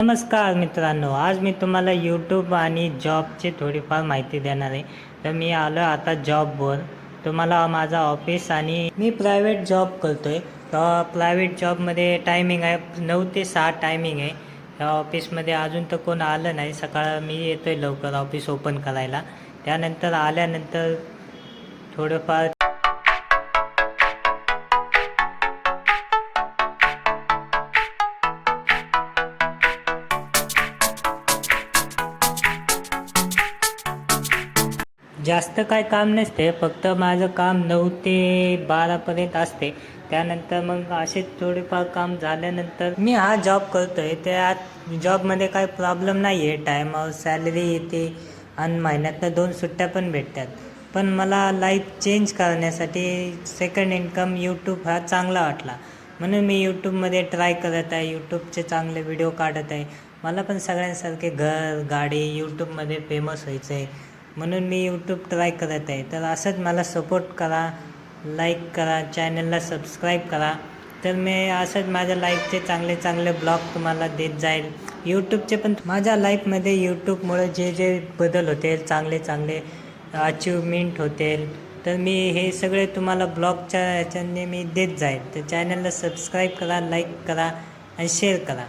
नमस्कार मित्रांनो आज मी तुम्हाला यूट्यूब आणि जॉबची थोडीफार माहिती देणार आहे. तर मी आलो आता जॉबवर. तुम्हाला माझा ऑफिस आणि मी प्रायव्हेट जॉब करतो आहे तर प्रायव्हेट जॉबमध्ये टायमिंग आहे नऊ ते सहा टायमिंग आहे. त्या ऑफिसमध्ये अजून तर कोण आलं नाही. सकाळ मी येतो आहे लवकर ऑफिस ओपन करायला. त्यानंतर आल्यानंतर थोडंफार जास्त काय काम नसते फक्त माझं काम नऊ ते बारापर्यंत असते. त्यानंतर मग असे थोडेफार काम झाल्यानंतर मी हा जॉब करतोय. त्यात जॉबमध्ये काय प्रॉब्लेम नाही आहे टायमावर सॅलरी येते आणि महिन्यातनं दोन सुट्ट्या पण भेटतात. पण मला लाईफ चेंज करण्यासाठी सेकंड इन्कम यूट्यूब हा चांगला वाटला. म्हणून मी यूट्यूबमध्ये ट्राय करत आहे. यूट्यूबचे चांगले व्हिडिओ काढत आहे. मला पण सगळ्यांसारखे घर गाडी यूट्यूबमध्ये फेमस व्हायचं आहे म्हणून मी यूट्यूब ट्राय करत आहे. तर असंच मला सपोर्ट करा लाईक करा चॅनलला सबस्क्राईब करा. तर मी असंच माझ्या लाईफचे चांगले चांगले ब्लॉग तुम्हाला देत जाईल. यूट्यूबचे पण माझ्या लाईफमध्ये यूट्यूबमुळे जे जे बदल होते चांगले चांगले अचिव्हमेंट होते तर मी हे सगळे तुम्हाला ब्लॉगच्या ह्याच्याने मी देत जाईल. तर चॅनलला सबस्क्राईब करा लाईक करा आणि शेअर करा.